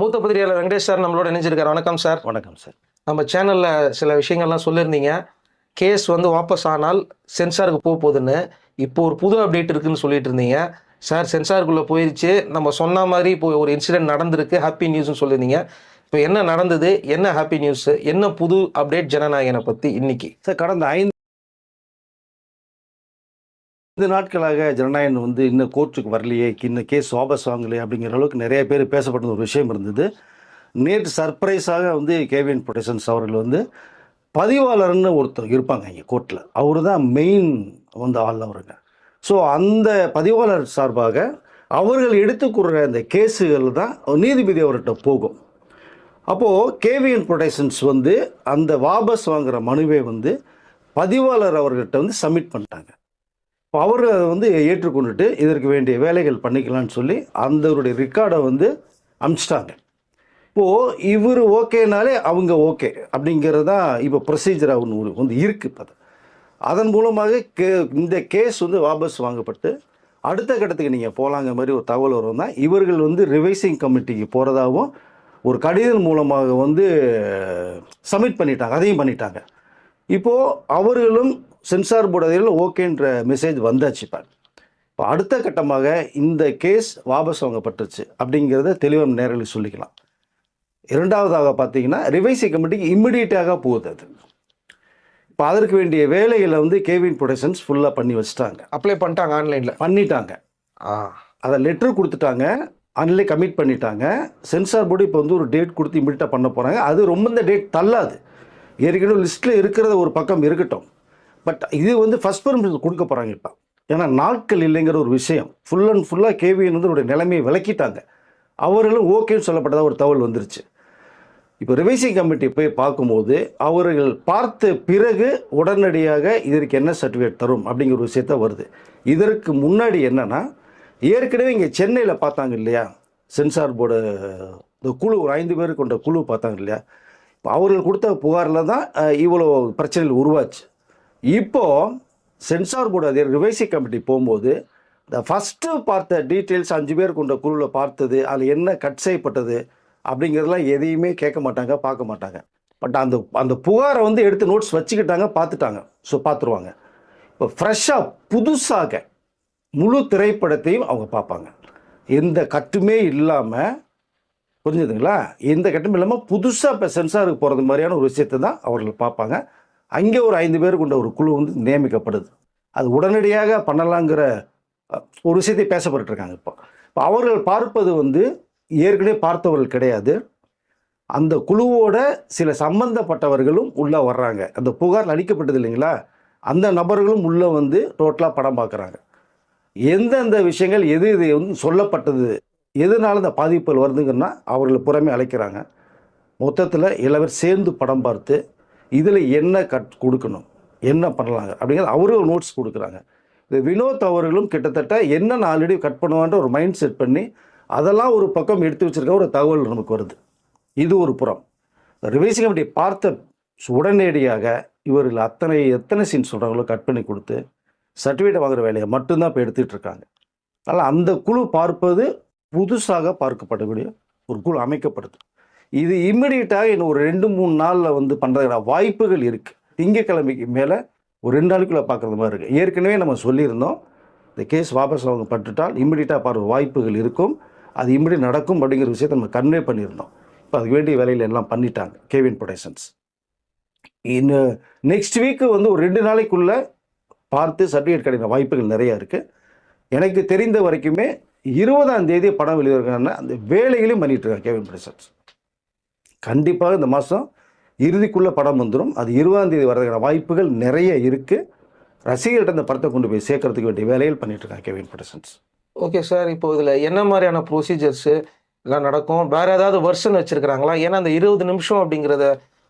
மூத்த பத்திரிகையாளர் வெங்கடேஷ் சார் நம்மளோட இணைஞ்சிருக்காரு. வணக்கம் சார். வணக்கம் சார். நம்ம சேனலில் சில விஷயங்கள்லாம் சொல்லியிருந்தீங்க. கேஸ் வந்து வாபஸ் ஆனால் சென்சாருக்கு போக போகுதுன்னு இப்போ ஒரு புது அப்டேட் இருக்குன்னு சொல்லிட்டு இருந்தீங்க. சார் சென்சாருக்குள்ளே போயிருச்சு. நம்ம சொன்ன மாதிரி இப்போ ஒரு இன்சிடென்ட் நடந்திருக்கு. ஹாப்பி நியூஸ்னு சொல்லியிருந்தீங்க. இப்போ என்ன நடந்தது? என்ன ஹாப்பி நியூஸ் என்ன புது அப்டேட் ஜனநாயகனை பற்றி இன்னைக்கு? சார் கடந்த ஐந்து ஐந்து நாட்களாக ஜனநாயகன் வந்து இன்னும் கோர்ட்டுக்கு வரலையே இன்னும் கேஸ் வாபஸ் வாங்கலையே அப்படிங்கிற அளவுக்கு நிறைய பேர் பேசப்பட்ட ஒரு விஷயம் இருந்தது. நேற்று சர்ப்ரைஸாக வந்து கேவிஎன் ப்ரொடெக்ஷன்ஸ் அவர்கள் வந்து பதிவாளர்னு ஒருத்தர் இருப்பாங்க இங்கே கோர்ட்டில் அவர் தான் மெயின் வந்து ஆள் அவருங்க. ஸோ அந்த பதிவாளர் சார்பாக அவர்கள் எடுத்துக்கூற அந்த கேஸுகள் தான் நீதிபதி அவர்கிட்ட போகும். அப்போது கேவிஎன் ப்ரொடெக்ஷன்ஸ் வந்து அந்த வாபஸ் வாங்குற மனுவை வந்து பதிவாளர் அவர்கிட்ட வந்து சப்மிட் பண்ணிட்டாங்க. அவர் அதை வந்து ஏற்றுக்கொண்டுட்டு இதற்கு வேண்டிய வேலைகள் பண்ணிக்கலாம்னு சொல்லி அந்தவருடைய ரெக்கார்டை வந்து அமிச்சிட்டாங்க இப்போது இவர் ஓகேனாலே அவங்க ஓகே அப்படிங்கிறது தான் இப்போ ப்ரொசீஜராக ஒன்று வந்து இருக்குது இப்போ அது. அதன் மூலமாக கே இந்த கேஸ் வந்து வாபஸ் வாங்கப்பட்டு அடுத்த கட்டத்துக்கு நீங்கள் போகலாங்க மாதிரி ஒரு தகவல் வரும் தான் இவர்கள் வந்து ரிவைசிங் கமிட்டிக்கு போகிறதாகவும் ஒரு கடிதம் மூலமாக வந்து சப்மிட் பண்ணிட்டாங்க அதையும் பண்ணிட்டாங்க இப்போது அவர்களும் சென்சார் போர்டு அதில் ஓகேன்ற மெசேஜ் வந்தாச்சு இப்போ இப்போ அடுத்த கட்டமாக இந்த கேஸ் வாபஸ் வாங்கப்பட்டுருச்சு அப்படிங்கிறத தெளிவாக நேரில் சொல்லிக்கலாம். இரண்டாவதாக பார்த்தீங்கன்னா ரிவைசி கமிட்டிக்கு இம்மிடியட்டாக போகுது அது. இப்போ அதற்கு வேண்டிய வேலைகளை வந்து கேவின் ப்ரொடக்ஷன்ஸ் ஃபுல்லாக பண்ணி வச்சுட்டாங்க. அப்ளை பண்ணிட்டாங்க ஆன்லைனில் பண்ணிட்டாங்க. ஆ. அதை லெட்டர் கொடுத்துட்டாங்க. ஆன்லைன் கமிட் பண்ணிட்டாங்க. சென்சார் போர்டு இப்போ வந்து ஒரு டேட் கொடுத்து இம்மிடியட்டாக பண்ண போகிறாங்க அது ரொம்ப இந்த டேட் தள்ளாது. ஏற்கனவே லிஸ்ட்டில் இருக்கிறது ஒரு பக்கம் இருக்கட்டும். பட் இது வந்து ஃபஸ்ட் பெர்மிஷன் கொடுக்க போகிறாங்க இப்போ. ஏன்னா நாட்கள் இல்லைங்கிற ஒரு விஷயம். ஃபுல் அண்ட் ஃபுல்லாக கேவிஎன் வந்து அவருடைய நிலைமையை விளக்கிட்டாங்க. அவர்களும் ஓகேன்னு சொல்லப்பட்டதாக ஒரு தகவல் வந்துருச்சு. இப்போ ரிவைசிங் கமிட்டி போய் பார்க்கும்போது அவர்கள் பார்த்த பிறகு உடனடியாக இதற்கு என்ன சர்டிஃபிகேட் தரும் அப்படிங்கிற ஒரு விஷயத்த வருது. இதற்கு முன்னாடி என்னென்னா ஏற்கனவே இங்கே சென்னையில் பார்த்தாங்க இல்லையா? சென்சார் போர்டு இந்த குழு ஒரு ஐந்து பேர் கொண்ட குழு பார்த்தாங்க இல்லையா? இப்போ அவர்கள் கொடுத்த புகாரில் தான் இவ்வளோ பிரச்சனைகள் உருவாச்சு. இப்போது சென்சார் போர்டு அதிகாரி ரிவைசிங் கமிட்டி போகும்போது இந்த ஃபஸ்ட்டு பார்த்த டீட்டெயில்ஸ் அஞ்சு பேர் கொண்ட குழுவில் பார்த்தது அதில் என்ன கட் செய்யப்பட்டது அப்படிங்கிறதெல்லாம் எதையுமே கேட்க மாட்டாங்க பார்க்க மாட்டாங்க. பட் அந்த அந்த புகாரை வந்து எடுத்து நோட்ஸ் வச்சுக்கிட்டாங்க பார்த்துட்டாங்க. ஸோ பார்த்துருவாங்க. இப்போ ஃப்ரெஷ்ஷாக புதுசாக முழு திரைப்படத்தையும் அவங்க பார்ப்பாங்க. எந்த கட்டுமே இல்லாமல் புரிஞ்சுதுங்களா? எந்த கட்டுமே இல்லாமல் புதுசாக இப்போ சென்சாருக்கு போகிறது மாதிரியான ஒரு விஷயத்தை தான் அவர்கள் பார்ப்பாங்க. அங்கே ஒரு ஐந்து பேர் கொண்ட ஒரு குழு வந்து நியமிக்கப்படுது. அது உடனடியாக பண்ணலாங்கிற ஒரு விஷயத்தை பேசப்பட்டு இருக்காங்க இப்போ. இப்போ அவர்கள் பார்ப்பது வந்து ஏற்கனவே பார்த்தவர்கள் கிடையாது. அந்த குழுவோட சில சம்பந்தப்பட்டவர்களும் உள்ளே வர்றாங்க. அந்த புகார் அளிக்கப்பட்டது இல்லைங்களா? அந்த நபர்களும் உள்ளே வந்து டோட்டலாக படம் பார்க்குறாங்க எந்தெந்த விஷயங்கள் எது இது வந்து சொல்லப்பட்டது எதனால இந்த பாதிப்புகள் வருதுங்கன்னா அவர்களை புறமே அழைக்கிறாங்க. மொத்தத்தில் எல்லாரும் சேர்ந்து படம் பார்த்து இதில் என்ன கட் கொடுக்கணும்? என்ன பண்ணலாங்க? அப்படிங்கிறது அவரும் நோட்ஸ் கொடுக்குறாங்க. இது வினோத் அவர்களும் கிட்டத்தட்ட என்ன ஆல்ரெடி கட் பண்ணுவான்ற ஒரு மைண்ட் செட் பண்ணி அதெல்லாம் ஒரு பக்கம் எடுத்து வச்சிருக்க ஒரு தகவல் நமக்கு வருது. இது ஒரு புறம். ரிவைசிங் கமிட்டி பார்த்த உடனடியாக இவர்கள் அத்தனை எத்தனை சீன் சொல்கிறாங்களோ கட் பண்ணி கொடுத்து சர்டிஃபிகேட் வாங்குகிற வேலையை மட்டும்தான் இப்போ எடுத்துகிட்டு இருக்காங்க. அதனால் அந்த குழு பார்ப்பது புதுசாக பார்க்கப்படக்கூடிய ஒரு குழு அமைக்கப்படுது. இது இம்மிடியட்டாக இன்னும் ஒரு ரெண்டு மூணு நாளில் வந்து பண்ணுறதுக்கான வாய்ப்புகள் இருக்குது திங்கக்கிழமைக்கு மேலே ஒரு ரெண்டு நாளுக்குள்ளே பார்க்குறது மாதிரி இருக்குது ஏற்கனவே நம்ம சொல்லியிருந்தோம் இந்த கேஸ் வாபஸ் அவங்க பட்டுட்டால் இம்மிடியட்டாக பார்க்குற வாய்ப்புகள் இருக்கும். அது இம்மிடியட் நடக்கும் அப்படிங்கிற விஷயத்தை நம்ம கன்வே பண்ணியிருந்தோம். இப்போ அதுக்கு வேண்டிய வேலையில் எல்லாம் பண்ணிட்டாங்க கேவின் ப்ரொடக்ஷன்ஸ் இன்னும் நெக்ஸ்ட் வீக்கு வந்து ஒரு ரெண்டு நாளைக்குள்ளே பார்த்து சர்டிஃபிகேட் கிடைக்கிற வாய்ப்புகள் நிறையா இருக்குது எனக்கு தெரிந்த வரைக்குமே இருபதாம் தேதி படம் வெளியிடுறாங்கன்னா அந்த வேலைகளையும் பண்ணிகிட்டு இருக்காங்க கேவின் ப்ரொடக்ஷன்ஸ் கண்டிப்பாக இந்த மாதம் இறுதிக்குள்ளே படம் வந்துடும் அது இருபதாம் தேதி வரதுக்கான வாய்ப்புகள் நிறைய இருக்குது ரசிகர்கிட்ட இந்த படத்தை கொண்டு போய் சேர்க்கறதுக்கு வேண்டிய வேலைகள் பண்ணிட்டு இருக்காங்க கேவின் ப்ரொடக்ஷன்ஸ் ஓகே சார் இப்போ இதில் என்ன மாதிரியான ப்ரொசீஜர்ஸு எல்லாம் நடக்கும்? வேற ஏதாவது வெர்ஷன் வச்சிருக்கிறாங்களா? ஏன்னா அந்த இருபது நிமிஷம் அப்படிங்கிறத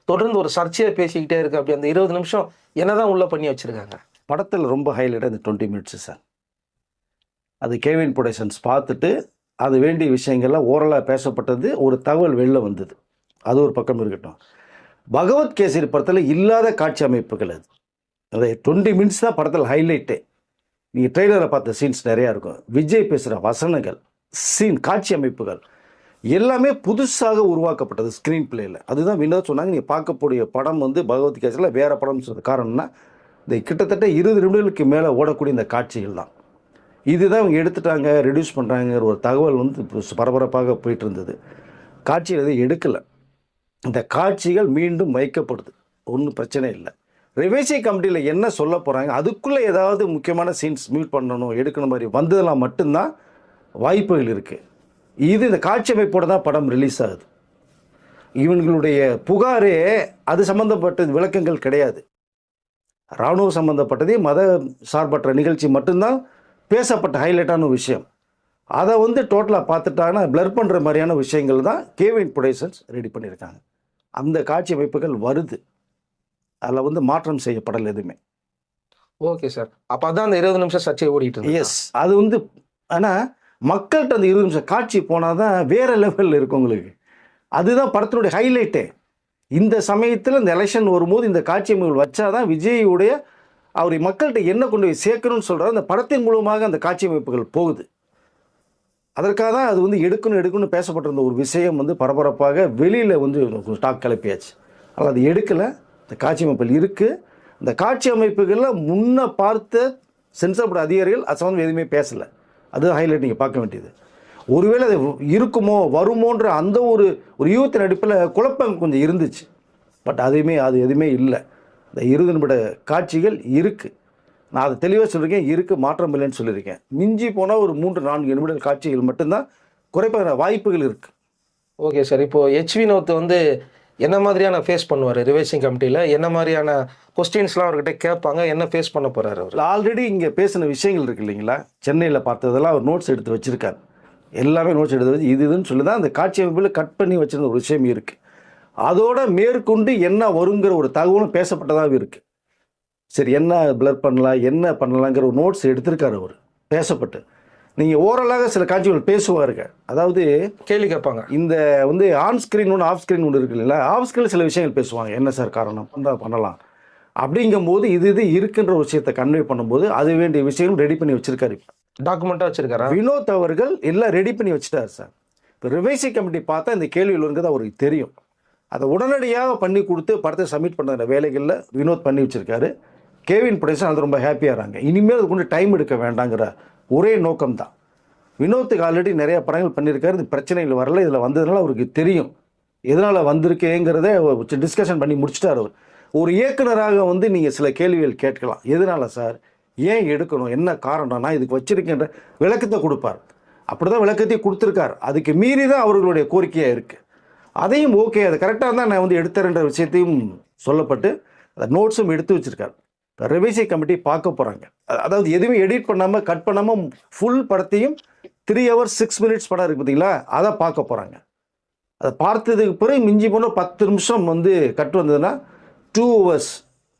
தொடர்ந்து ஒரு சர்ச்சையாக பேசிக்கிட்டே இருக்கு. அப்படி அந்த இருபது நிமிஷம் என்னதான் உள்ள பண்ணி வச்சிருக்காங்க? படத்தில் ரொம்ப ஹைலைட்டாக இந்த டுவெண்ட்டி மினிட்ஸு சார். அது கேவின் ப்ரொடக்ஷன்ஸ் பார்த்துட்டு அது வேண்டிய விஷயங்கள்லாம் ஓரலாக பேசப்பட்டது. ஒரு தகவல் வெளில வந்தது. அது ஒரு பக்கம் இருக்கட்டும். பகவத் கேசரி படத்தில் இல்லாத காட்சி அமைப்புகள் அது. அது டுவெண்ட்டி மினிட்ஸ் தான் படத்தில் ஹைலைட்டே நீங்கள் ட்ரெய்லரை பார்த்த சீன்ஸ் நிறையா இருக்கும். விஜய் பேசுகிற வசனங்கள் சீன் காட்சி அமைப்புகள் எல்லாமே புதுசாக உருவாக்கப்பட்டது ஸ்க்ரீன் பிளேயில் அதுதான் வினோத் சொன்னாங்க நீங்கள் பார்க்கக்கூடிய படம் வந்து பகவத்கீதையில் வேறு படம்னு சொல்றது காரணம்னா இந்த கிட்டத்தட்ட இருபது நிமிடங்களுக்கு மேலே ஓடக்கூடிய இந்த காட்சிகள் தான். இதுதான் அவங்க எடுத்துட்டாங்க ரெடியூஸ் பண்ணுறாங்கிற ஒரு தகவல் வந்து பரபரப்பாக போயிட்டு இருந்தது. காட்சிகள் எதுவும் எடுக்கலை. இந்த காட்சிகள் மீண்டும் வைக்கப்படுது. ஒன்றும் பிரச்சனை இல்லை. ரிவைசி கமிட்டியில் என்ன சொல்ல போகிறாங்க அதுக்குள்ளே ஏதாவது முக்கியமான சீன்ஸ் மியூட் பண்ணணும் எடுக்கணும் மாதிரி வந்ததெல்லாம் மட்டும்தான் வாய்ப்புகள் இருக்குது இது இந்த காட்சியமைப்போட தான் படம் ரிலீஸ் ஆகுது. இவங்களுடைய புகாரே அது சம்மந்தப்பட்ட விளக்கங்கள் கிடையாது. இராணுவ சம்மந்தப்பட்டதே மத சார்பற்ற நிகழ்ச்சி மட்டும்தான் பேசப்பட்ட ஹைலைட்டான விஷயம். அதை வந்து டோட்டலாக பார்த்துட்டாங்கன்னா பிளர் பண்ணுற மாதிரியான விஷயங்கள் தான் கேவின் ப்ரொடக்ஷன்ஸ் ரெடி பண்ணியிருக்காங்க. அந்த காட்சி அமைப்புகள் வருது. அதில் வந்து மாற்றம் செய்யப்படலை எதுவுமே. Okay sir. அப்போ அதான் அந்த இருபது நிமிஷம் சர்ச்சை ஓடிட்டு எஸ் அது வந்து ஆனால் மக்கள்கிட்ட அந்த இருபது நிமிஷம் காட்சி போனால் தான் வேறு லெவலில் இருக்கும் உங்களுக்கு. அதுதான் படத்தினுடைய ஹைலைட்டே இந்த சமயத்தில் இந்த எலெக்ஷன் வரும்போது இந்த காட்சி அமைப்புகள் வச்சாதான் விஜயுடைய அவர் மக்கள்கிட்ட என்ன கொண்டு போய் சேர்க்கணும்னு சொல்கிறார் அந்த படத்தின் மூலமாக அந்த காட்சி அமைப்புகள் போகுது. அதற்காக தான் அது வந்து எடுக்கணும் எடுக்கணும்னு பேசப்பட்டிருந்த ஒரு விஷயம் வந்து பரபரப்பாக வெளியில் வந்து ஸ்டாக் கிளப்பியாச்சு. ஆனால் அது எடுக்கலை. இந்த காட்சி அமைப்பில் இருக்குது இந்த காட்சி அமைப்புகளில் முன்ன பார்த்த சென்சார் போர்டு அதிகாரிகள் அது சம்மந்தம் எதுவுமே பேசலை. அது ஹைலைட் நீங்கள் பார்க்க வேண்டியது. ஒருவேளை அது இருக்குமோ வருமோன்ற அந்த ஒரு ஒரு யூகத்தின் அடிப்பில் குழப்பம் கொஞ்சம் இருந்துச்சு. பட் அதுவுமே அது எதுவுமே இல்லை. இந்த இருபது நிமிட காட்சிகள் இருக்குது நான் அதை தெளிவாக சொல்லியிருக்கேன் இருக்குது மாற்றம் இல்லைன்னு சொல்லியிருக்கேன் மிஞ்சி போனால் ஒரு மூன்று நான்கு நிமிட காட்சிகள் மட்டும்தான் குறைப்பான வாய்ப்புகள் இருக்குது ஓகே சார் இப்போ ஹெச் வினோத் வந்து என்ன மாதிரியான ஃபேஸ் பண்ணுவார்? ரிவைசிங் கமிட்டியில் என்ன மாதிரியான கொஸ்டின்ஸ்லாம் அவர்கிட்ட கேட்பாங்க? என்ன ஃபேஸ் பண்ண போறாரு அவர்? ஆல்ரெடி இங்கே பேசின விஷயங்கள் இருக்கு இல்லைங்களா? சென்னையில் பார்த்ததெல்லாம் அவர் நோட்ஸ் எடுத்து வச்சுருக்கார். எல்லாமே நோட்ஸ் எடுத்து வச்சு இது இதுன்னு சொல்லி தான் அந்த காட்சி அமைப்பில் கட் பண்ணி வச்சிருந்த ஒரு விஷயம் இருக்குது அதோட மேற்கொண்டு என்ன வருங்கிற ஒரு தகவலும் பேசப்பட்டதாக இருக்குது சரி என்ன பிளர் பண்ணலாம் என்ன பண்ணலாங்கிற ஒரு நோட்ஸ் எடுத்திருக்காரு அவர் பேசப்பட்டு. நீங்கள் ஓரலாக சில காட்சிகள் பேசுவாருங்க. அதாவது கேள்வி கேட்பாங்க. இந்த வந்து ஆன் ஸ்க்ரீன் ஒன்று ஆஃப் ஸ்க்ரீன் ஒன்று இருக்கு இல்லைங்களா? ஆஃப் ஸ்க்ரீன் சில விஷயங்கள் பேசுவாங்க. என்ன சார் காரணம்? பண்ணா பண்ணலாம். அப்படிங்கும்போது இது இது இருக்குன்ற ஒரு விஷயத்தை கன்வே பண்ணும்போது அது வேண்டிய விஷயங்களும் ரெடி பண்ணி வச்சிருக்காரு டாக்குமெண்ட்டாக வச்சிருக்காரா? வினோத் அவர்கள் எல்லாம் ரெடி பண்ணி வச்சுட்டார் சார். இப்போ ரிவைசி கமிட்டி பார்த்தா இந்த கேள்விகள் வருங்கிறது அவருக்கு தெரியும். அதை உடனடியாக பண்ணி கொடுத்து படத்தை சப்மிட் பண்ணுற வேலைகளில் வினோத் பண்ணி வச்சிருக்காரு. கேவின் ப்ரொடக்ஷன் அது ரொம்ப ஹாப்பியாகிறாங்க இனிமேல் அது கொண்டு டைம் எடுக்க வேண்டாங்கிற ஒரே நோக்கம் தான் வினோத்துக்கு ஆல்ரெடி நிறைய படங்கள் பண்ணியிருக்காரு. இது பிரச்சனைகள் வரல. இதில் வந்ததுனால அவருக்கு தெரியும். எதனால் வந்திருக்கேங்கிறத டிஸ்கஷன் பண்ணி முடிச்சிட்டார் அவர். ஒரு இயக்குனராக வந்து நீங்கள் சில கேள்விகள் கேட்கலாம். எதனால சார்? ஏன் எடுக்கணும்? என்ன காரணம்? நான் இதுக்கு வச்சிருக்கின்ற விளக்கத்தை கொடுப்பார். அப்படி தான் விளக்கத்தையும் கொடுத்துருக்கார். அதுக்கு மீறி தான் அவர்களுடைய கோரிக்கையாக இருக்குது அதையும் ஓகே அது கரெக்டாக தான் நான் வந்து எடுத்தேன்ற விஷயத்தையும் சொல்லப்பட்டு அந்த நோட்ஸும் எடுத்து வச்சுருக்கார். ரிவைசி கமிட்டி பார்க்க போகிறாங்க அதாவது எதுவுமே எடிட் பண்ணாமல் கட் பண்ணாமல் ஃபுல் படத்தையும் த்ரீ ஹவர்ஸ் சிக்ஸ் மினிட்ஸ் படம் இருக்குது பார்த்தீங்களா அதை பார்க்க போகிறாங்க அதை பார்த்ததுக்கு பிறகு மிஞ்சி போனால் பத்து நிமிஷம் வந்து கட் வந்ததுன்னா two hours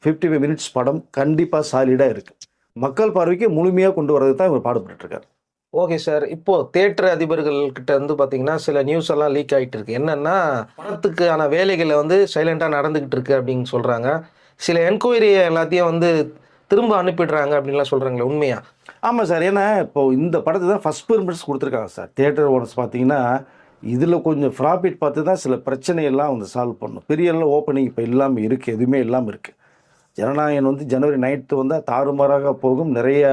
fifty five minutes படம் கண்டிப்பாக சாலிடாக இருக்குது மக்கள் பார்வைக்கு முழுமையாக கொண்டு வரது தான் இவர் பாடுபட்டுருக்கார் ஓகே சார். இப்போ தேட்டர் அதிபர்கள் கிட்ட வந்து பார்த்தீங்கன்னா சில நியூஸ் எல்லாம் லீக் ஆகிட்டு இருக்கு. என்னன்னா படத்துக்கான வேலைகளை வந்து சைலண்ட்டாக நடந்துகிட்டு இருக்கு அப்படின்னு சொல்கிறாங்க சில என்கொயரி எல்லாத்தையும் வந்து திரும்ப அனுப்பிடுறாங்க அப்படின்லாம் சொல்கிறாங்களே உண்மையா? ஆமாம் சார். ஏன்னா இப்போ இந்த படத்தை தான் ஃபஸ்ட் பெர்மிட்ஸ் கொடுத்துருக்காங்க சார். தேட்டர் ஓனர்ஸ் பார்த்தீங்கன்னா இதில் கொஞ்சம் ப்ராஃபிட் பார்த்து தான் சில பிரச்சனையெல்லாம் வந்து சால்வ் பண்ணணும் பெரிய எல்லாம் ஓப்பனிங் இப்போ இல்லாமல் இருக்குது எதுவுமே இல்லாமல் இருக்குது ஜனநாயகன் வந்து ஜனவரி நைன்த்து வந்தால் தாறுமாறாக போகும். நிறைய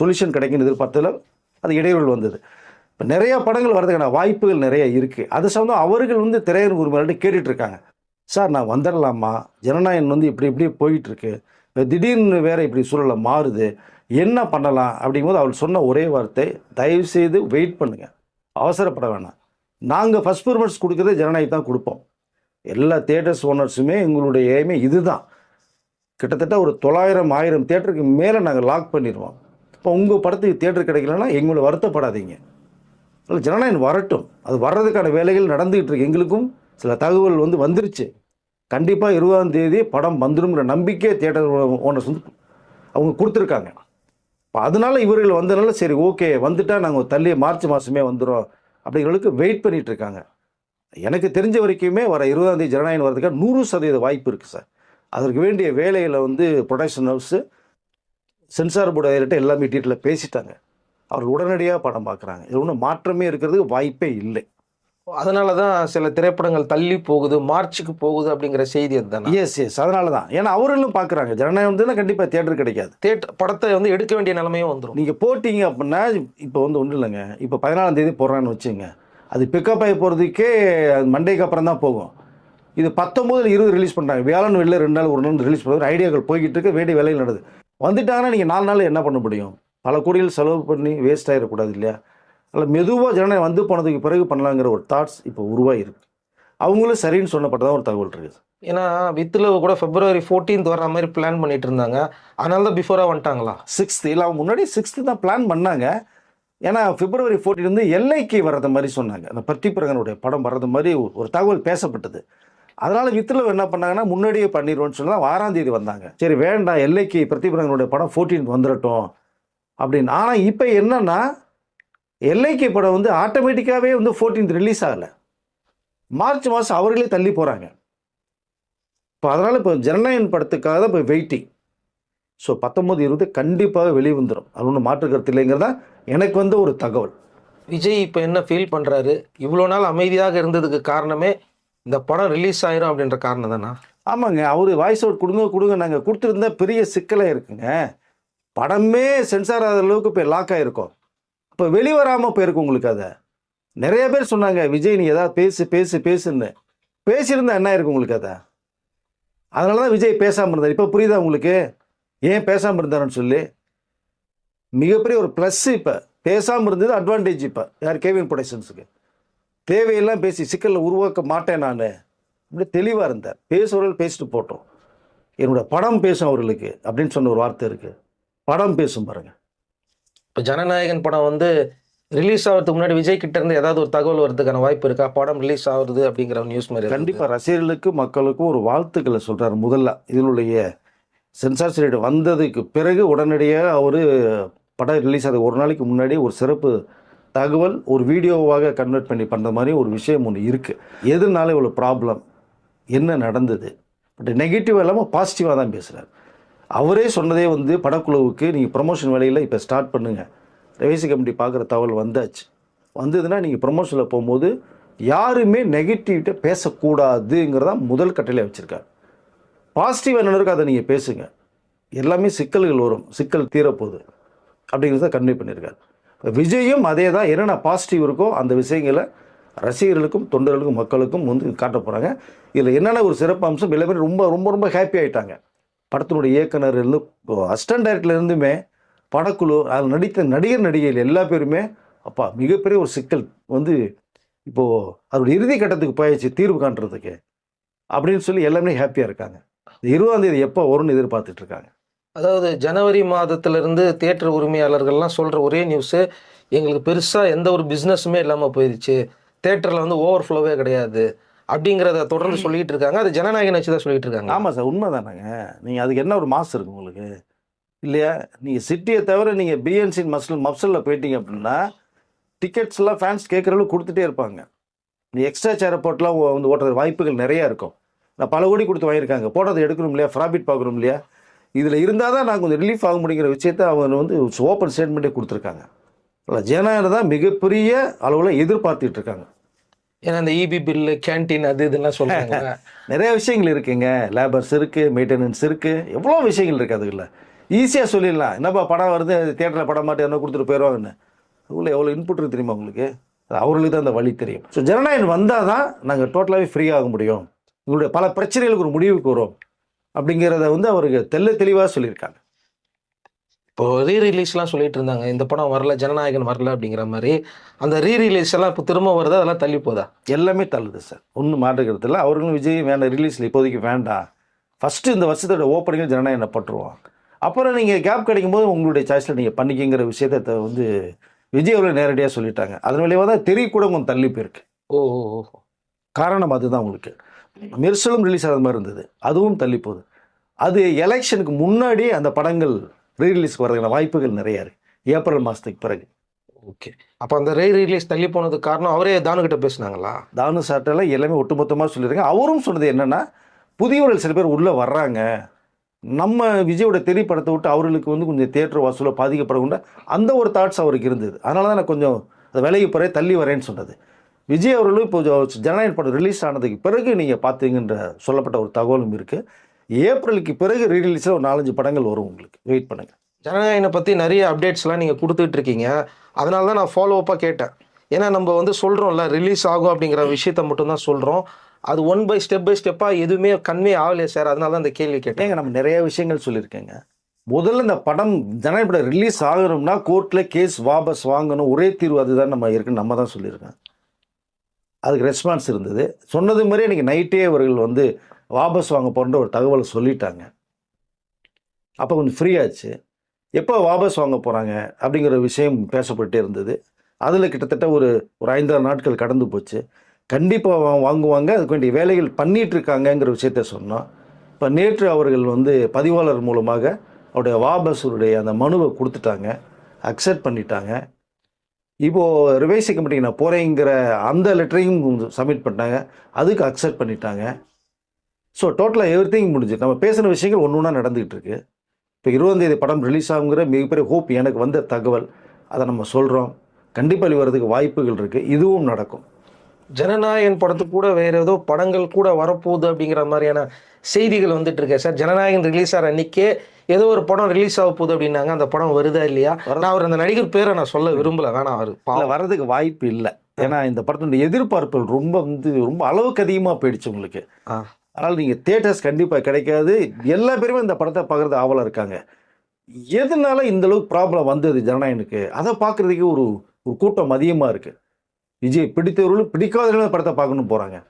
சொல்யூஷன் கிடைக்கும் எதிர்பார்த்ததில் அது இடையூறுகள் வந்தது. இப்போ நிறைய படங்கள் வர்றதுக்கான வாய்ப்புகள் நிறைய இருக்குது அது சம்மந்தம் அவர்கள் வந்து திரையரங்கு உரிமையாளர்கிட்ட கேட்டுட்ருக்காங்க சார் நான் வந்துடலாமா ஜனநாயகன் வந்து இப்படி இப்படி போயிட்டு இருக்கு திடீர்னு வேற இப்படி சூழலை மாறுது. என்ன பண்ணலாம்? அப்படிங்கும்போது அவள் சொன்ன ஒரே வார்த்தை தயவு செய்து வெயிட் பண்ணுங்க. அவசரப்பட வேணாம். நாங்கள் ஃபஸ்ட் பெர்மன்ஸ் கொடுக்குறதே ஜனநாயகம் தான் கொடுப்போம். எல்லா தேட்டர்ஸ் ஓனர்ஸுமே எங்களுடைய எய்மே இதுதான். கிட்டத்தட்ட ஒரு தொள்ளாயிரம் ஆயிரம் தேட்டருக்கு மேலே நாங்கள் லாக் பண்ணிடுவோம் இப்போ உங்கள் படத்துக்கு தேட்டர் கிடைக்கலன்னா எங்களை வருத்தப்படாதீங்க. இல்லை ஜனநாயகம் வரட்டும். அது வர்றதுக்கான வேலைகள் நடந்துகிட்டு இருக்கு எங்களுக்கும். சில தகவல் வந்து வந்துருச்சு. கண்டிப்பாக இருபதாம் தேதி படம் வந்துடுங்கிற நம்பிக்கை தியேட்டர் ஓனர்ஸ் வந்து அவங்க கொடுத்துருக்காங்க. இப்போ அதனால இவர்கள் வந்ததுனால சரி ஓகே வந்துட்டால் நாங்கள் தள்ளி மார்ச் மாதமே வந்துடும் அப்படிங்கிறவங்களுக்கு வெயிட் பண்ணிகிட்ருக்காங்க இருக்காங்க. எனக்கு தெரிஞ்ச வரைக்குமே வர இருபதாம் தேதி ஜனநாயகம் வரதுக்காக நூறு சதவீத வாய்ப்பு இருக்குது சார். அதற்கு வேண்டிய வேலைகளை வந்து ப்ரொடக்ஷன் ஹவுஸு சென்சார் போர்டு அதில் எல்லாமே டீட்டெயிலில் பேசிட்டாங்க. அவர் உடனடியாக படம் பார்க்குறாங்க இது ஒன்றும் மாற்றமே இருக்கிறதுக்கு வாய்ப்பே இல்லை. அதனால தான் சில திரைப்படங்கள் தள்ளி போகுது மார்ச்சுக்கு போகுது அப்படிங்கிற செய்தி அதுதானே? எஸ் எஸ் அதனால தான் ஏன்னா அவர்களும் பார்க்குறாங்க ஜனநாயகம் வந்து கண்டிப்பாக தியேட்டர் கிடைக்காது. தேட்டர் படத்தை வந்து எடுக்க வேண்டிய நிலைமையும் வந்துடும் நீங்கள் போட்டிங்க அப்படின்னா இப்போ வந்து ஒன்றும் இல்லைங்க. இப்போ பதினாலாம் தேதி போடுறான்னு வச்சுங்க. அது பிக்கப் ஆகி போகிறதுக்கே மண்டேக்கு அப்புறம் தான் போகும். இது பத்தொம்போதில் இருபது ரிலீஸ் பண்ணுறாங்க வேளாண் வெளில ரெண்டு நாள் ஒரு நாள் ரிலீஸ் பண்ணுறது ஐடியாக்கள் போய்கிட்டு இருக்கு. வேண்டிய வேலையில் நடக்குது. வந்துட்டாங்கன்னா நீங்கள் நாலு நாள் என்ன பண்ண முடியும்? பல கோடிகள் செலவு பண்ணி வேஸ்ட் ஆகிடக்கூடாது இல்லையா? அதில் மெதுவாக ஜனநாயகம் வந்து போனதுக்கு பிறகு பண்ணலாங்கிற ஒரு தாட்ஸ் இப்போ உருவாகிருக்கு அவங்களும் சரின்னு சொன்னப்பட்டதான் ஒரு தகவல் இருக்குது. ஏன்னா வித்துல கூட பிப்ரவரி 14th வர்ற மாதிரி பிளான் பண்ணிட்டு இருந்தாங்க. அதனால தான் பிஃபோராக வந்துட்டாங்களா? சிக்ஸ்த்து இல்லை அவங்க முன்னாடி சிக்ஸ்த்து தான் பிளான் பண்ணாங்க. ஏன்னா பிப்ரவரி 14 வந்து எல்லைக்கு வர்றது மாதிரி சொன்னாங்க. அந்த பட்டிப்பிரகனுடைய படம் வர்றது மாதிரி ஒரு- தகவல் பேசப்பட்டது. அதனால் வித்தில் என்ன பண்ணாங்கன்னா முன்னாடியே பண்ணிடுவோம்னு சொல்லி தான் தேதி வந்தாங்க. சரி வேண்டாம் எல்லைக்கு பிரதிபிரகனுடைய படம் 14 வந்துடட்டும் அப்படின்னு. ஆனால் இப்போ என்னன்னா எல்லைக்கு படம் வந்து ஆட்டோமேட்டிக்காகவே வந்து 14th ரிலீஸ் ஆகலை. மார்ச் மாதம் அவர்களே தள்ளி போகிறாங்க இப்போ அதனால் இப்போ ஜனநாயகன் படத்துக்காக தான் இப்போ வெயிட்டிங் ஸோ பத்தொம்பது இருபது கண்டிப்பாக வெளியே வந்துடும் அது ஒன்றும் மாற்று கருத்து இல்லைங்கிறதா எனக்கு வந்து ஒரு தகவல். விஜய் இப்போ என்ன ஃபீல் பண்றாரு? இவ்வளோ நாள் அமைதியாக இருந்ததுக்கு காரணமே இந்த படம் ரிலீஸ் ஆயிரும் அப்படின்ற காரணம் தானா? ஆமாங்க. அவர் வாய்ஸ் அவுட் கொடுங்க கொடுங்க நாங்கள் கொடுத்துருந்தா பெரிய சிக்கலாக இருக்குங்க படமே சென்சார் ஆகிற அளவுக்கு இப்போ லாக் ஆகிருக்கும் இப்போ வெளிவராமல் போயிருக்கு உங்களுக்கு அதை நிறைய பேர் சொன்னாங்க விஜய் நீ ஏதாவது பேசு பேசு பேசுன்னு. பேசியிருந்தா என்ன ஆயிருக்கும் உங்களுக்கு அதை அதனால தான் விஜய் பேசாமல் இருந்தார். இப்போ புரியுதா உங்களுக்கு? ஏன் பேசாமல் இருந்தாருன்னு சொல்லி. மிகப்பெரிய ஒரு ப்ளஸ் இப்போ. பேசாமல் இருந்தது அட்வான்டேஜ் இப்போ. யார்? கேவின் ப்ரொடக்ஷன்ஸுக்கு தேவையெல்லாம் பேசி சிக்கலில் உருவாக்க மாட்டேன் நான். அப்படி தெளிவாக இருந்தார். பேசுகிறவர்கள் பேசிட்டு போட்டோம். என்னோட படம் பேசும் அவர்களுக்கு அப்படின்னு சொன்ன ஒரு வார்த்தை இருக்குது படம் பேசும் பாருங்கள் இப்போ ஜனநாயகன் படம் வந்து ரிலீஸ் ஆகிறதுக்கு முன்னாடி விஜய் கிட்ட இருந்து ஏதாவது ஒரு தகவல் வரதுக்கான வாய்ப்பு இருக்கா? படம் ரிலீஸ் ஆகுது அப்படிங்கிற நியூஸ் மாதிரி கண்டிப்பாக ரசிகர்களுக்கும் மக்களுக்கும் ஒரு வாழ்த்துக்களை சொல்கிறார் முதல்ல. இதனுடைய சென்சார் சர்டிஃபிகேட் வந்ததுக்கு பிறகு உடனடியாக அவர் படம் ரிலீஸ் ஆகுது. ஒரு நாளைக்கு முன்னாடி ஒரு சிறப்பு தகவல் ஒரு வீடியோவாக கன்வெர்ட் பண்ணி பண்ணுற மாதிரி ஒரு விஷயம் ஒன்று இருக்குது எதுனால இவ்வளோ ப்ராப்ளம் என்ன நடந்தது? பட் நெகட்டிவ் இல்லாமல் பாசிட்டிவாக தான் பேசுகிறார் அவரே சொன்னதே வந்து படக்குழுவுக்கு நீங்கள் ப்ரொமோஷன் வேலையில் இப்போ ஸ்டார்ட் பண்ணுங்கள் ரேசி கமிட்டி பார்க்குற தகவல் வந்தாச்சு. வந்ததுன்னா நீங்கள் ப்ரொமோஷனில் போகும்போது யாருமே நெகட்டிவிட்ட பேசக்கூடாதுங்கிறதா முதல் கட்டளை வச்சுருக்காரு. பாசிட்டிவ் என்னருக்கு அதை நீங்கள் பேசுங்க. எல்லாமே சிக்கல்கள் வரும். சிக்கல் தீரப்போகுது. அப்படிங்கிறத கன்வே பண்ணியிருக்காரு விஜயும் அதே தான் என்னென்ன பாசிட்டிவ் இருக்கோ அந்த விஷயங்களை ரசிகர்களுக்கும் தொண்டர்களுக்கும் மக்களுக்கும் வந்து காட்ட போகிறாங்க இதில் என்னென்ன ஒரு சிறப்பு அம்சம் எல்லாமே ரொம்ப ரொம்ப ரொம்ப ஹாப்பி ஆகிட்டாங்க படத்தினுடைய இயக்குனர் இருந்து அசிஸ்டன்ட் டைரக்டர்ல இருந்துமே படக்குழு அதில் நடித்த நடிகர் நடிகைகள் எல்லா பேருமே அப்பா மிகப்பெரிய ஒரு சிக்கல் வந்து இப்போது அதோட இறுதி கட்டத்துக்கு போயாச்சு தீர்வு காண்றதுக்கு. அப்படின்னு சொல்லி எல்லாமே ஹாப்பியாக இருக்காங்க. இருபதாம் தேதி எப்போ வரும்னு எதிர்பார்த்துட்டு இருக்காங்க. அதாவது ஜனவரி மாதத்திலிருந்து தேட்டர் தியேட்டர் உரிமையாளர்கள்லாம் சொல்கிற ஒரே நியூஸு எங்களுக்கு பெருசாக எந்த ஒரு பிஸ்னஸுமே இல்லாமல் போயிடுச்சு தேட்டரில் வந்து ஓவர் ஃப்ளோவே கிடையாது. அப்படிங்கிறத தொடர்ந்து சொல்லிட்டு இருக்காங்க அது ஜனநாயகன் வச்சு தான் சொல்லிட்டு இருக்காங்க ஆமாம் சார் உண்மை தானேங்க நீங்கள் அதுக்கு என்ன ஒரு மாசு இருக்கு உங்களுக்கு? இல்லையா? நீங்கள் சிட்டியை தவிர நீங்கள் பிஎன்சி மஸ்ல் மப்சலில் போயிட்டீங்க அப்படின்னா டிக்கெட்ஸ்லாம் ஃபேன்ஸ் கேட்குற அளவுக்கு கொடுத்துட்டே இருப்பாங்க. நீ எக்ஸ்ட்ரா சேரை போட்டுலாம் வந்து ஓட்டுற வாய்ப்புகள் நிறையா இருக்கும். நான் பல கோடி கொடுத்து வாங்கியிருக்காங்க. போட்டதை எடுக்கணும் இல்லையா? ப்ராஃபிட் பார்க்குறோம் இல்லையா? இதில் இருந்தால் தான் நான் கொஞ்சம் ரிலீஃப் ஆக முடியுங்கிற விஷயத்தை அவங்க வந்து ஓப்பன் ஸ்டேட்மெண்ட்டே கொடுத்துருக்காங்க. இல்லை ஜனநாயகம் தான் மிகப்பெரிய அளவில் எதிர்பார்த்துட்டு இருக்காங்க. ஏன்னா இந்த இபி பில்லு கேன்டீன் அது இதெல்லாம் சொல்கிறாங்க நிறைய விஷயங்கள் இருக்குங்க. லேபர்ஸ் இருக்குது மெயின்டெனன்ஸ் இருக்குது எவ்வளோ விஷயங்கள் இருக்குது அதுக்குள்ள. ஈஸியாக சொல்லிடலாம். என்னப்பா படம் வருது தேட்டரில் படம் மாட்டி என்ன கொடுத்துட்டு போயிடுவாங்கன்னு உள்ள எவ்வளோ இன்புட் இருக்கு தெரியுமா உங்களுக்கு? அவர்களுக்கு தான் அந்த வழி தெரியும். ஸோ ஜனநாயகம் வந்தால் தான் நாங்கள் டோட்டலாகவே ஃப்ரீ ஆக முடியும். உங்களுடைய பல பிரச்சனைகளுக்கு ஒரு முடிவுக்கு வரும் அப்படிங்கிறத வந்து அவருக்கு தெல்ல தெளிவாக சொல்லியிருக்காங்க. இப்போ ரீ ரிலீஸ்லாம் சொல்லிட்டு இருந்தாங்க இந்த படம் வரல ஜனநாயகன் வரல அப்படிங்கிற மாதிரி. அந்த ரீ ரிலீஸ் எல்லாம் இப்போ திரும்ப வருது அதெல்லாம் தள்ளி போதா? எல்லாமே தள்ளுது சார். ஒன்றும் மாற்றுக்கிறது இல்லை. அவர்களும் விஜய் வேண்டாம் ரிலீஸில் இப்போதைக்கு வேண்டாம். ஃபஸ்ட்டு இந்த வருஷத்தோட ஓப்பனிங்கில் ஜனநாயகம் பட்டுருவோம் அப்புறம் நீங்கள் கேப் கிடைக்கும் போது உங்களுடைய சாய்ஸில் நீங்கள் பண்ணிக்கிங்கிற விஷயத்தை வந்து விஜய் அவர்கள் நேரடியாக சொல்லிட்டாங்க. அதன் விளைவாக தான் தெரிய கூட கொஞ்சம் தள்ளி போயிருக்கு. ஓ ஓ ஓ. காரணம் அதுதான் உங்களுக்கு. மெர்சலும் ரிலீஸ் ஆகிற மாதிரி இருந்தது. அதுவும் தள்ளி போகுது. அது எலெக்ஷனுக்கு முன்னாடி அந்த படங்கள் ரீரிலீஸ்க்கு வரதுக்கான வாய்ப்புகள் நிறையா இருக்குது ஏப்ரல் மாதத்துக்கு பிறகு. ஓகே. அப்போ அந்த ரீ ரிலீஸ் தள்ளி போனதுக்கு காரணம் அவரே தானு கிட்ட பேசுனாங்களா? தானு சாட்டெல்லாம் எல்லாமே ஒட்டுமொத்தமாக சொல்லியிருக்காங்க. அவரும் சொன்னது என்னன்னா புதியவர்கள் சில பேர் உள்ளே வர்றாங்க. நம்ம விஜயோட தெரி படத்தை விட்டு அவர்களுக்கு வந்து கொஞ்சம் தேட்டர் வாசூல பாதிக்கப்படக்கூட அந்த ஒரு தாட்ஸ் அவருக்கு இருந்தது. அதனால தான் நான் கொஞ்சம் அது விலகி போகிறேன் தள்ளி வரேன்னு சொன்னது. விஜய் அவர்களும் இப்போ ஜனநாயக படம் ரிலீஸ் ஆனதுக்கு பிறகு நீங்கள் பார்த்தீங்கன்ற சொல்லப்பட்ட ஒரு தகவலும் இருக்குது ஏப்ரலுக்கு பிறகு ரீரிலீஸில் ஒரு நாலஞ்சு படங்கள் வரும் உங்களுக்கு. வெயிட் பண்ணுங்க. ஜனநாயகனை பற்றி நிறைய அப்டேட்ஸ்லாம் நீங்கள் கொடுத்துட்டு இருக்கீங்க அதனால தான் நான் ஃபாலோ அப்பாக கேட்டேன். ஏன்னா நம்ம வந்து சொல்கிறோம்ல ரிலீஸ் ஆகும் அப்படிங்கிற விஷயத்த மட்டும்தான் சொல்கிறோம் அது ஒன் பை ஸ்டெப் பை ஸ்டெப்பாக எதுவுமே கன்வே ஆகலையே சார் அதனால தான் இந்த கேள்வி கேட்டேன். நம்ம நிறைய விஷயங்கள் சொல்லியிருக்கேங்க. முதல்ல இந்த படம் ஜனநாயக படம் ரிலீஸ் ஆகணும்னா கோர்ட்டில் கேஸ் வாபஸ் வாங்கணும். ஒரே தீர்வு அதுதான் நம்ம இருக்குன்னு நம்ம தான் சொல்லியிருக்கோம். அதுக்கு ரெஸ்பான்ஸ் இருந்தது. சொன்னது மாதிரி இன்னைக்கு நைட்டே அவர்கள் வந்து வாபஸ் வாங்க போகிற ஒரு தகவலை சொல்லிட்டாங்க. அப்போ கொஞ்சம் ஃப்ரீயாச்சு எப்போ வாபஸ் வாங்க போகிறாங்க அப்படிங்கிற விஷயம் பேசப்பட்டே இருந்தது. அதில் கிட்டத்தட்ட ஒரு ஒரு ஐந்தாறு நாட்கள் கடந்து போச்சு. கண்டிப்பாக வாங்குவாங்க. அதுக்கு வேண்டிய வேலைகள் பண்ணிட்டு இருக்காங்கங்கிற விஷயத்த சொன்னோம். இப்போ நேற்று அவர்கள் வந்து பதிவாளர் மூலமாக அவருடைய வாபஸருடைய அந்த மனுவை கொடுத்துட்டாங்க. அக்செப்ட் பண்ணிட்டாங்க. இப்போது ரிவைஸ் கமிட்டிக்கு நான் போகிறேங்கிற அந்த லெட்டரையும் சப்மிட் பண்ணிட்டாங்க. அதுக்கு அக்செப்ட் பண்ணிட்டாங்க. ஸோ டோட்டலாக எவ்ரி திங் முடிஞ்சு நம்ம பேசின விஷயங்கள் ஒன்று ஒன்றா நடந்துகிட்டு இருக்கு இப்போ இருபதாம் தேதி படம் ரிலீஸ் ஆகுங்கிற மிகப்பெரிய ஹோப் எனக்கு வந்த தகவல் அதை நம்ம சொல்கிறோம் கண்டிப்பாக வெளிவரதுக்கு வாய்ப்புகள் இருக்குது இதுவும் நடக்கும். ஜனநாயகன் படத்துக்கு கூட வேற ஏதோ படங்கள் கூட வரப்போகுது அப்படிங்கிற மாதிரியான செய்திகள் வந்துட்டு இருக்கேன் சார் ஜனநாயகன் ரிலீஸ் ஆகிற அன்னைக்கே ஏதோ ஒரு படம் ரிலீஸ் ஆக போகுது அப்படின்னாங்க. அந்த படம் வருதா இல்லையா? நான் அவர் அந்த நடிகர் பேரை நான் சொல்ல விரும்பல. வேணாம் அவர் வர்றதுக்கு வாய்ப்பு இல்லை. ஏன்னா இந்த படத்தினுடைய எதிர்பார்ப்புகள் ரொம்ப வந்து ரொம்ப அளவுக்கு அதிகமாக போயிடுச்சு உங்களுக்கு. ஆ. அதனால் நீங்கள் தேட்டர்ஸ் கண்டிப்பாக கிடைக்காது. எல்லா பேருமே இந்த படத்தை பார்க்குறது ஆவலாக இருக்காங்க. எதனால இந்தளவுக்கு ப்ராப்ளம் வந்தது ஜனநாயகனுக்கு? அதை பார்க்குறதுக்கு ஒரு ஒரு கூட்டம் அதிகமாக இருக்குது விஜய் பிடித்தவர்களும் பிடிக்காதவர்களும் படத்தை பார்க்கணும் போகிறாங்க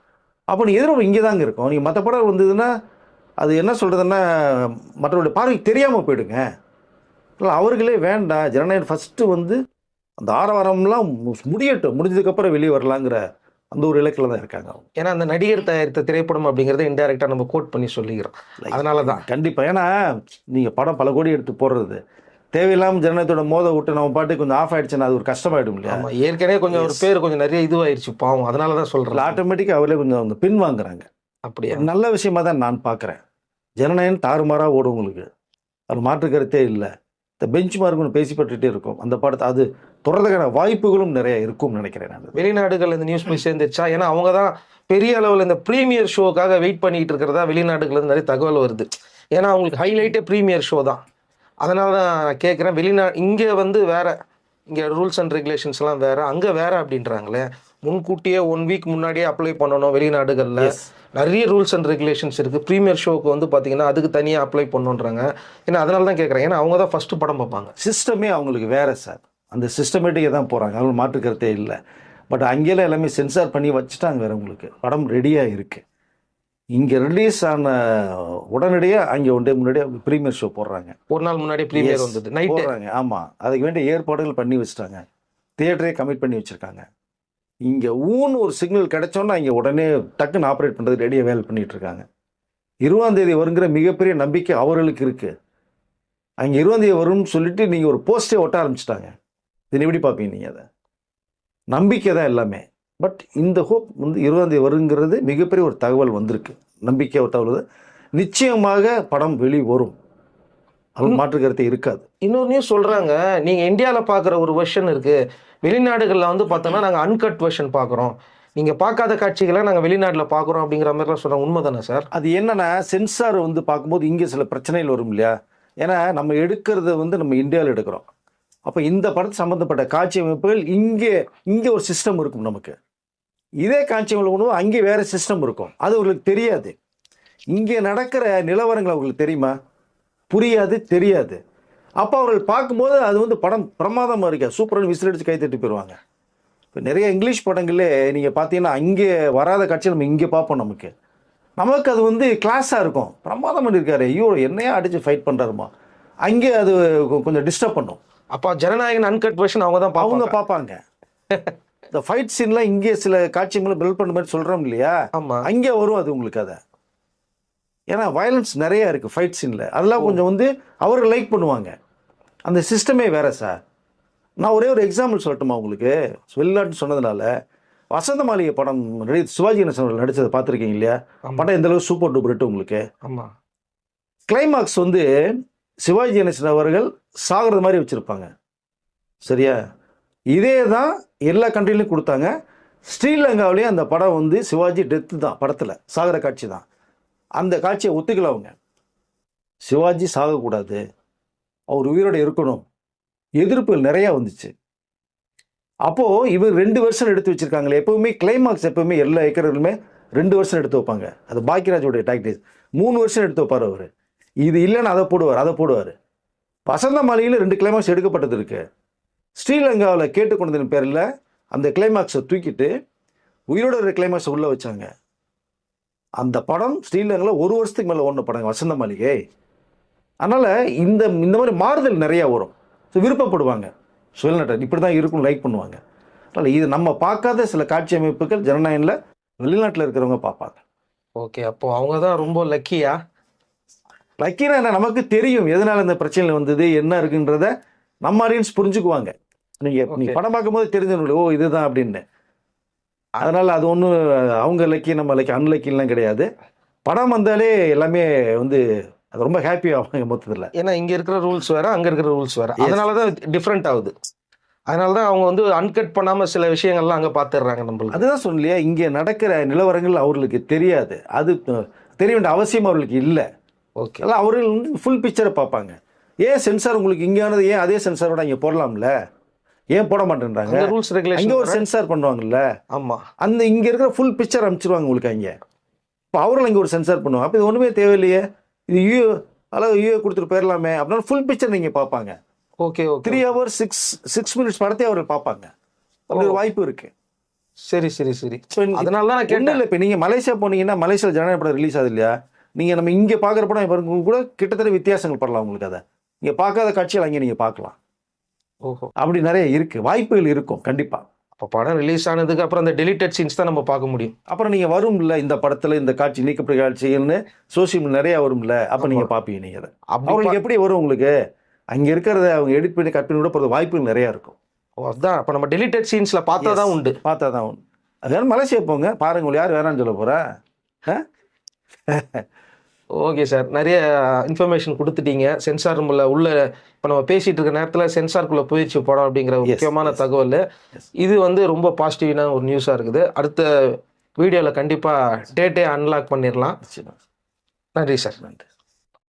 அப்போ நீ எதிரும் இங்கே தாங்க இருக்கும். நீங்கள் மற்ற படம் வந்ததுன்னா அது என்ன சொல்கிறதுன்னா மற்றவருடைய பார்வைக்கு தெரியாமல் போயிடுங்க. இல்லை அவர்களே வேண்டாம். ஜனநாயகன் ஃபஸ்ட்டு வந்து அந்த ஆரவாரம்லாம் மு- முடியட்டும் முடிஞ்சதுக்கப்புறம் வெளியே வரலாங்கிற அந்த ஒரு இலக்கில் தான் இருக்காங்க அவங்க. ஏன்னா அந்த நடிகர் தயாரித்த திரைப்படம் அப்படிங்கறத இன்டெரக்டா நம்ம கோட் பண்ணி சொல்லிக்கிறோம். அதனால தான் கண்டிப்பாக ஏன்னா நீங்கள் படம் பல கோடி எடுத்து போடுறது. தேவையில்லாமல் ஜனநாயகத்தோட மோத விட்டு நம்ம பாட்டு கொஞ்சம் ஆஃப் ஆயிடுச்சுன்னா அது ஒரு கஷ்டமாயிடும் இல்லையா? ஏற்கனவே கொஞ்சம் ஒரு பேர் கொஞ்சம் நிறைய இதுவாயிருச்சு பாவம். அதனால தான் சொல்றேன் ஆட்டோமேட்டிக்காக அவரே கொஞ்சம் அந்த பின் வாங்குறாங்க. அப்படியா? நல்ல விஷயமா தான் நான் பார்க்குறேன். ஜனநாயகம் தாறுமாறாக ஓடும் உங்களுக்கு. அது மாற்று கருத்தே இல்லை. இந்த பெஞ்ச் மார்க்னு பேசிப்பட்டுட்டே இருக்கும். அந்த படத்தை அது தொடர்றதுக்கான வாய்ப்புகளும் நிறைய இருக்கும்னு நினைக்கிறேன் நான். வெளிநாடுகள் இந்த நியூஸ் போய் சேர்ந்துச்சா ஏன்னா அவங்க தான் பெரிய அளவில் இந்த ப்ரீமியர் ஷோக்காக வெயிட் பண்ணிட்டு இருக்கிறதா வெளிநாடுகள்லேருந்து நிறைய தகவல் வருது. ஏன்னா அவங்களுக்கு ஹைலைட்டே ப்ரீமியர் ஷோ தான். அதனால தான் நான் கேட்குறேன் வெளிநா இங்கே வந்து வேறு இங்கே ரூல்ஸ் அண்ட் ரெகுலேஷன்ஸ்லாம் வேறு அங்கே வேறு அப்படின்றாங்களே. முன்கூட்டியே ஒன் வீக் முன்னாடியே அப்ளை பண்ணணும் வெளிநாடுகளில். நிறைய ரூல்ஸ் அண்ட் ரெகுலேஷன்ஸ் இருக்குது ப்ரீமியர் ஷோக்கு வந்து பார்த்தீங்கன்னா அதுக்கு தனியாக அப்ளை பண்ணுன்றாங்க. ஏன்னா அதனால தான் கேட்குறேன் ஏன்னா அவங்க தான் ஃபஸ்ட்டு படம் பார்ப்பாங்க. சிஸ்டமே அவங்களுக்கு வேற சார் அந்த சிஸ்டமேட்டிக்காக தான் போகிறாங்க அவங்க மாற்று கருத்தே இல்லை. பட் அங்கெல்லாம் எல்லாமே சென்சார் பண்ணி வச்சுட்டாங்க வேற உங்களுக்கு. படம் ரெடியாக இருக்குது இங்கே ரிலீஸ் ஆன உடனடியாக அங்கே ஒன் டே முன்னாடியே ப்ரீமியர் ஷோ போடுறாங்க. ஒரு நாள் முன்னாடி ப்ரீமியர். வந்தது. நைட்டு போடுறாங்க. ஆமாம் அதுக்கு வேண்டிய ஏற்பாடுகள் பண்ணி வச்சுட்டாங்க. தியேட்டரே கமிட் பண்ணி வச்சுருக்காங்க. இங்கே ஊன்னு ஒரு சிக்னல் கிடைச்சோன்னா இங்கே உடனே டக்குன்னு ஆப்ரேட் பண்ணுறது ரெடியாக வேலை பண்ணிட்டு இருக்காங்க. இருபதாம் தேதி வருங்கிற மிகப்பெரிய நம்பிக்கை அவர்களுக்கு இருக்குது அங்கே இருபதாம் தேதி வரும்னு சொல்லிட்டு நீங்கள் ஒரு போஸ்டே ஒட்ட ஆரம்பிச்சிட்டாங்க. இது எப்படி பார்ப்பீங்க நீங்கள் அதை? நம்பிக்கை தான் எல்லாமே. பட் இந்த ஹோப் வந்து இருபதாம் தேதி வருங்கிறது மிகப்பெரிய ஒரு தகவல் வந்திருக்கு. நம்பிக்கை ஒரு தகவல் நிச்சயமாக படம் வெளி வரும் அது மாற்று கருத்து இருக்காது. இன்னொரு நியூஸ் சொல்றாங்க. நீங்க இந்தியாவில் பார்க்குற ஒரு வெர்ஷன் இருக்கு. வெளிநாடுகளில் வந்து பார்த்தோன்னா நாங்கள் அன்கட் வெர்ஷன் பார்க்குறோம் நீங்கள் பார்க்காத காட்சிகளை நாங்கள் வெளிநாட்டில் பார்க்குறோம் அப்படிங்கிற மாதிரிலாம் சொல்றாங்க. உண்மை தானே சார்? அது என்னென்னா சென்சார் வந்து பார்க்கும்போது இங்கே சில பிரச்சனைகள் வரும் இல்லையா? ஏன்னா நம்ம எடுக்கிறத வந்து நம்ம இந்தியாவில் எடுக்கிறோம். அப்போ இந்த படத்து சம்மந்தப்பட்ட காட்சி அமைப்புகள் இங்கே இங்கே ஒரு சிஸ்டம் இருக்கும் நமக்கு. இதே காட்சி அமைப்பு அங்கே வேறு சிஸ்டம் இருக்கும். அது அவர்களுக்கு தெரியாது. இங்கே நடக்கிற நிலவரங்கள் அவங்களுக்கு தெரியுமா? புரியாது தெரியாது. அப்போ அவர்கள் பார்க்கும்போது அது வந்து படம் பிரமாதமாக இருக்கா. சூப்பரான விசில் அடிச்சு கை தட்டி போயிடுவாங்க இப்போ நிறைய இங்கிலீஷ் படங்களே நீங்கள் பார்த்தீங்கன்னா அங்கே வராத காட்சி நம்ம இங்கே பார்ப்போம் நமக்கு. நமக்கு அது வந்து கிளாஸாக இருக்கும். பிரமாதம் பண்ணியிருக்காரு. ஐயோ என்னையா அடித்து ஃபைட் பண்ணுறாருமா அங்கே அது கொஞ்சம் டிஸ்டர்ப் பண்ணும். அப்போ ஜனநாயகன் அன்கட் வெர்ஷன் அவங்க தான் அவங்க பார்ப்பாங்க. இந்த ஃபைட் சீன்லாம் இங்கே சில காட்சிகளை பில்ட் பண்ண மாதிரி சொல்கிறோம் இல்லையா? ஆமா. அங்கே வரும் அது உங்களுக்கு அதை. ஏன்னா வயலன்ஸ் நிறைய இருக்குது ஃபைட் சீனில் அதெல்லாம் கொஞ்சம் வந்து அவர்கள் லைக் பண்ணுவாங்க. அந்த சிஸ்டமே வேற சார் நான் ஒரே ஒரு எக்ஸாம்பிள் சொல்லட்டுமா உங்களுக்கு? வெளிநாட்டு சொன்னதுனால வசந்த மாளிகை படம் நடி சிவாஜி கணேசன் அவர்கள் நடிச்சதை பார்த்துருக்கீங்க இல்லையா? படம் எந்த அளவுக்கு சூப்பர் டூப்பர் ஹிட் உங்களுக்கு? ஆமா. கிளைமாக்ஸ் வந்து சிவாஜி கணேசன் அவர்கள் சாகிறது மாதிரி வச்சுருப்பாங்க. சரியா? இதே தான் எல்லா கண்ட்ரிலையும் கொடுத்தாங்க. ஸ்ரீலங்காவிலேயே அந்த படம் வந்து சிவாஜி டெத்து தான் படத்தில். சாகர காட்சி தான். அந்த காட்சியை ஒத்துக்கல அவங்க சிவாஜி சாகக்கூடாது. அவர் உயிரோட இருக்கணும். எதிர்ப்புகள் நிறையா வந்துச்சு. அப்போது இவர் ரெண்டு வருஷம் எடுத்து வச்சிருக்காங்களே. எப்பவுமே கிளைமாக்ஸ் எப்பவுமே எல்லா ஏக்கர்களுமே ரெண்டு வருஷம் எடுத்து வைப்பாங்க. அது பாக்கியராஜோடைய டாக்டிஸ் மூணு வருஷம் எடுத்து வைப்பார் அவர். இது இல்லைன்னு அதை போடுவார் அதை போடுவார். வசந்த மாளிகையில் ரெண்டு கிளைமாக்ஸ் எடுக்கப்பட்டது இருக்கு. ஸ்ரீலங்காவில் கேட்டுக்கொண்டதின் பேரில் அந்த கிளைமாக்ஸை தூக்கிட்டு உயிரோட இருக்கிற கிளைமாக்ஸை உள்ளே வச்சாங்க. அந்த படம் ஸ்ரீலங்காவில் ஒரு வருஷத்துக்கு மேலே ஓடின படங்க வசந்த மாளிகை. அதனால் இந்த இந்த மாதிரி மாறுதல் நிறையா வரும். ஸோ விருப்பப்படுவாங்க. சுயநட்டம் இப்படி தான் இருக்கும் லைக் பண்ணுவாங்க. அதனால் இது நம்ம பார்க்காத சில காட்சி அமைப்புகள் ஜனநாயகத்தில் வெளிநாட்டில் இருக்கிறவங்க பார்ப்பாங்க. ஓகே அப்போ அவங்க தான் ரொம்ப லக்கியா லக்கீனா என்ன? நமக்கு தெரியும். எதனால இந்த பிரச்சனை வந்தது என்ன இருக்குன்றத நம்ம ஆடியன்ஸ் புரிஞ்சுக்குவாங்க. நீங்க நீ Okay. படம் பார்க்கும்போது தெரிஞ்சவங்களுக்கு ஓ இதுதான் அப்படின்னு. அதனால அது ஒன்றும் அவங்க லக்கி நம்ம லக்கி அன்லக்கிலாம் கிடையாது. படம் வந்தாலே எல்லாமே வந்து அது ரொம்ப ஹாப்பி ஆவாங்க மொத்தத்தில். ஏன்னா இங்க இருக்கிற ரூல்ஸ் வேற அங்க இருக்கிற ரூல்ஸ் வேற. அதனால தான் டிஃப்ரெண்ட் ஆகுது. அதனால தான் அவங்க வந்து அன்கட் பண்ணாம சில விஷயங்கள்லாம் அங்க பாத்துடுறாங்க நம்மளுக்கு. அதுதான் சொல்லலையா? இங்கே நடக்கிற நிலவரங்கள் அவர்களுக்கு தெரியாது. அது தெரிய வேண்டிய அவசியம் அவர்களுக்கு இல்லை. ஓகே அதனால் அவர்கள் வந்து ஃபுல் பிக்சரை பார்ப்பாங்க. ஏன் சென்சார் உங்களுக்கு இங்கேயானது ஏன் அதே சென்சாரோட இங்கே போடலாம்ல? ஏன் போட மாட்டேன்றாங்க? ரூல்ஸ் அங்கே ஒரு ரெகுலேஷன் சென்சார் பண்ணுவாங்கல்ல? ஆமா. அந்த இங்கே இருக்கிற ஃபுல் பிக்சர் அனுப்பிச்சிருவாங்க உங்களுக்கு அங்கே. இப்போ அவர்கள் இங்கே ஒரு சென்சார் பண்ணுவாங்க. அப்போ இது ஒன்றுமே தேவையில்லையே. இது யூ அளவு யூ கொடுத்துட்டு போயிடலாமே அப்படின்னா ஃபுல் பிக்சர் நீங்கள் பார்ப்பாங்க. Okay okay three hour six six minutes படத்தை அவர்கள் பார்ப்பாங்க. அப்படி ஒரு வாய்ப்பு இருக்கு. சரி சரி சரி. அதனால தான் நான் கேட்டேன். இல்லை இப்போ நீங்கள் மலேசியா போனீங்கன்னா மலேசியாவில் ஜனநாயக படம் ரிலீஸ் ஆகுது இல்லையா? நீங்கள் நம்ம இங்கே பார்க்குற படம் கூட கிட்டத்தட்ட வித்தியாசங்கள் படலாம் உங்களுக்கு அதை. இங்கே பார்க்காத காட்சிகள் அங்கே நீங்கள் பார்க்கலாம். அப்படி நிறைய இருக்குது வாய்ப்புகள் இருக்கும் கண்டிப்பாக அப்போ படம் ரிலீஸ் ஆனதுக்கு அப்புறம் அந்த டெலிட்டட் சீன்ஸ் தான் நம்ம பார்க்க முடியும். அப்புறம் நீங்கள் வரும்ல இந்த படத்தில் இந்த காட்சி நீக்கப்பட்ட காட்சிகள்னு சோசியல் நிறைய வரும்ல அப்போ. நீங்கள் பார்ப்பீங்க நீங்கள் அதை. அவங்களுக்கு எப்படி வரும் உங்களுக்கு? அங்கே இருக்கிறத அவங்க எடிட் பண்ணி கட் பண்ணி விட போகிற வாய்ப்புகள் நிறையா இருக்கும். அதான். அப்போ நம்ம டெலிட்டட் சீன்ஸ்ல பார்த்தா தான். உண்டு. பார்த்தா தான் உண்டு. அதனால மலேசியா போங்க. பாருங்க யார் வேணாம்னு சொல்ல போகிறா ஓகே சார் நிறைய இன்ஃபர்மேஷன் கொடுத்துட்டீங்க. சென்சார் ரூமில் உள்ள இப்போ நம்ம பேசிட்டு இருக்க நேரத்தில் சென்சார்க்குள்ளே போயிடுச்சு படம் அப்படிங்கிற முக்கியமான. தகவல். இது வந்து ரொம்ப பாசிட்டிவான ஒரு நியூஸாக இருக்குது. அடுத்த வீடியோவில் கண்டிப்பாக டேட்டே அன்லாக் பண்ணிடலாம். நன்றி சார் நன்றி.